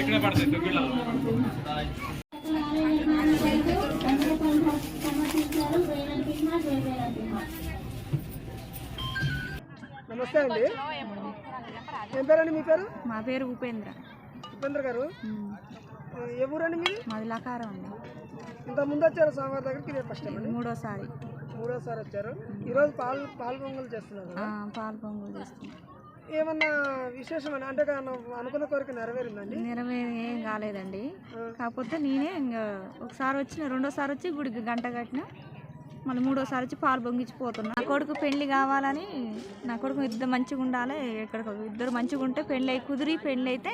ఇక్కడే పడతాయి తొక్కిళ్ళలో నమస్తే అండి. ఏం పేరండి మీ పేరు? మా పేరు ఉపేంద్ర. ఉపేంద్ర గారు. ఏ ఊరండి మీది మాది లకారం అండి. ఇంత ముందు వచ్చారు స్వామివారి దగ్గరికి ఇదే ఫస్ట్ మూడోసారి. మూడోసారి వచ్చారు. ఈరోజు పాలు పాలు పొంగల్ చేస్తున్నారు ఆ, కదా పాలు పొంగులు చేస్తున్నాం ఏమన్నా విశేషమైన అంటే అనుకున్న కోరిక నెరవేరిందండి? నెరవేరు ఏం కాలేదండి. కాకపోతే నేనే ఇంకా ఒకసారి వచ్చిన రెండోసారి వచ్చి గుడికి గంట కట్టిన మళ్ళీ మూడోసారి వచ్చి పాలు పొంగిచ్చిపోతున్నా నా కొడుకు పెళ్ళి కావాలని నా కొడుకు ఇద్దరు మంచిగా ఉండాలి ఎక్కడికి ఇద్దరు మంచిగా ఉంటే పెళ్ళి కుదిరి పెళ్ళి అయితే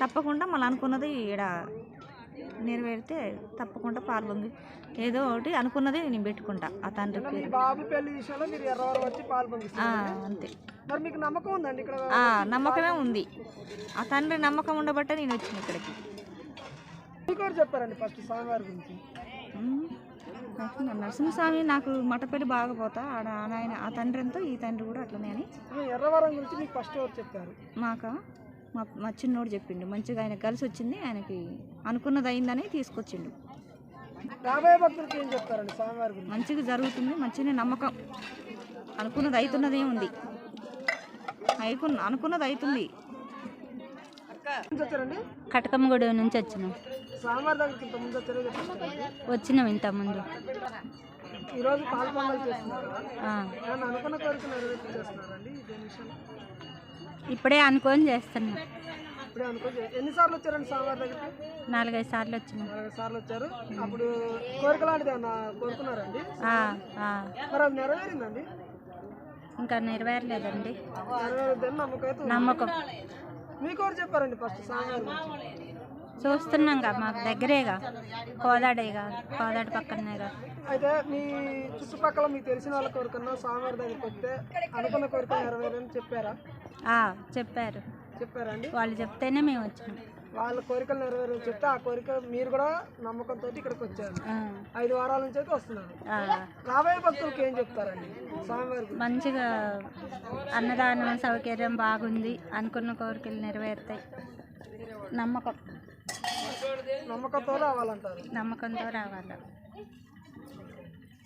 తప్పకుండా మళ్ళీ అనుకున్నది ఇక్కడ నెరవేరితే తప్పకుండా పాలు పొంగి ఏదో ఒకటి అనుకున్నది నేను పెట్టుకుంటా ఆ తండ్రి బాబు పెళ్ళి విషయంలో మీరు ఎర్రవరం వచ్చి పాలు ఆ, పొంగిస్తారు అంతే. మరి మీకు నమ్మకం ఉందండి ఇక్కడ? ఆ, నమ్మకమే ఉంది. ఆ తండ్రి నమ్మకం ఉండబట్టే నేను వచ్చిన ఇక్కడికి. చెప్పారండి ఫస్ట్ స్వామివారి గురించి? నరసింహస్వామి నాకు మటపల్లి బాగా పోతా. ఆడ ఆయన ఆ తండ్రి ఎంతో ఈ తండ్రి కూడా అట్లనే అని. ఎర్రవరం గురించి మీకు ఫస్ట్ ఎవరు చెప్పారు? మాక? మా మా చిన్నోడు చెప్పిండు. మంచిగా ఆయన కలిసి వచ్చింది ఆయనకి అనుకున్నది అయిందని తీసుకొచ్చిండు. మంచిగా జరుగుతుంది మంచిగా నమ్మకం. అనుకున్నది అవుతున్నదే ఉంది. అయికున్న అనుకున్నది అవుతుంది. కటకమ్మగూడ నుంచి వచ్చినాం. దగ్గరికి ఇంత ముందు వచ్చినాం ఈరోజు అనుకున్న కోరిక నెరవేర్చి చేస్తున్నారండి ఇప్పుడే అనుకొని చేస్తున్నాం. ఇప్పుడే అనుకోని చే- ఎన్నిసార్లు వచ్చారండి స్వామివారి దగ్గరికి? నాలుగైదు సార్లు వచ్చినాం. నాలుగు సార్లు వచ్చారు. అప్పుడు కోరిక లాంటిది ఏమన్నా కోరుకున్నారండి? ఆ, ఆ. మరి అది నెరవేరిందండి? ఇంకా నెరవేరలేదండి. నెరవేరుద్దని నమ్మకం అయితే ఉంది. నమ్మకం. మీకు ఎవరు చెప్పారండి ఫస్ట్ స్వామివారి గురించి. చూస్తున్నాంగా మాకు దగ్గరేగా కోదాడేగా కోదాడ పక్కనేగా అయితే మీ చుట్టుపక్కల మీకు తెలిసిన వాళ్ళ కోరికన్నా స్వామివారి దగ్గరికి వస్తే అనుకున్న కోరిక నెరవేరని చెప్పారా? చెప్పారు. చెప్పారండి. వాళ్ళు చెప్తేనే మేము వచ్చినాం. వాళ్ళ కోరికలు నెరవేరని చెప్తే ఆ కోరిక మీరు కూడా నమ్మకంతో ఇక్కడికి వచ్చారు. ఐదు వారాల నుంచి అయితే వస్తున్నారు. రాబోయే భక్తులకి ఏం చెప్తారండి స్వామివారి మంచిగా అన్నదానం సౌకర్యం బాగుంది అనుకున్న కోరికలు నెరవేరుతాయి. నమ్మకం. నమ్మకంతో రావాలంటారు. నమ్మకంతో రావాలి?